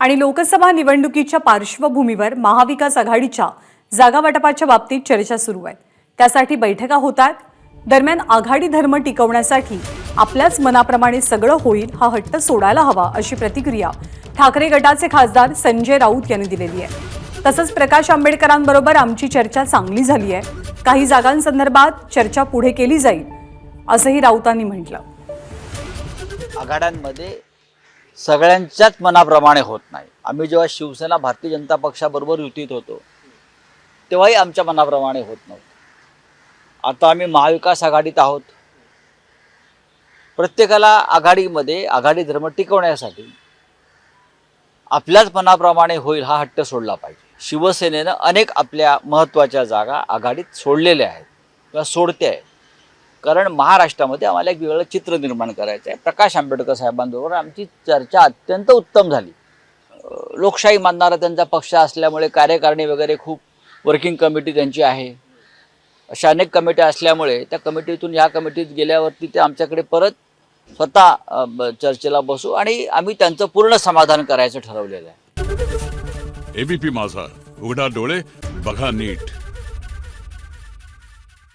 आणि लोकसभा निवडणुकीच्या पार्श्वभूमीवर महाविकास आघाडीच्या जागावाटपाच्या बाबतीत चर्चा सुरू आहे. त्यासाठी बैठका होत आहेत दरम्यान आघाडी धर्म टिकवण्यासाठी आपल्याच मनाप्रमाणे सगळं होईल हा हट्ट सोडायला हवा अशी प्रतिक्रिया ठाकरे गटाचे खासदार संजय राऊत यांनी दिलेली आहे. तसंच प्रकाश आंबेडकरांबरोबर आमची चर्चा चांगली झाली आहे. काही जागांसंदर्भात चर्चा पुढे केली जाईल असंही राऊतांनी म्हटलं. आघाड्यांमध्ये सगळ्यांच्याच मनाप्रमाणे होत नाही. आम्ही जेव्हा शिवसेना भारतीय जनता पक्षाबरोबर युतीत होतो तेव्हाही आमच्या मनाप्रमाणे होत नव्हतं. आता आम्ही महाविकास आघाडीत आहोत. प्रत्येकाला आघाडीमध्ये आघाडी धर्म टिकवण्यासाठी आपल्याच मनाप्रमाणे होईल हा हट्ट सोडला पाहिजे. शिवसेनेनं अनेक आपल्या महत्त्वाच्या जागा आघाडीत सोडलेल्या आहेत. किंवा सोडते आहे कारण महाराष्ट्रामध्ये आम्हाला एक वेगळं चित्र निर्माण करायचं आहे. प्रकाश आंबेडकर साहेबांबरोबर आमची चर्चा अत्यंत उत्तम झाली. लोकशाही मानणारा त्यांचा पक्ष असल्यामुळे कार्यकारिणी वगैरे खूप वर्किंग कमिटी त्यांची आहे. अशा अनेक कमिट्या असल्यामुळे त्या कमिटीतून ह्या कमिटीत गेल्यावरती ते आमच्याकडे परत स्वतः ब- चर्चेला बसू आणि आम्ही त्यांचं पूर्ण समाधान करायचं ठरवलेलं आहे. एबीपी माझा. उघडा डोळे बघा नीट.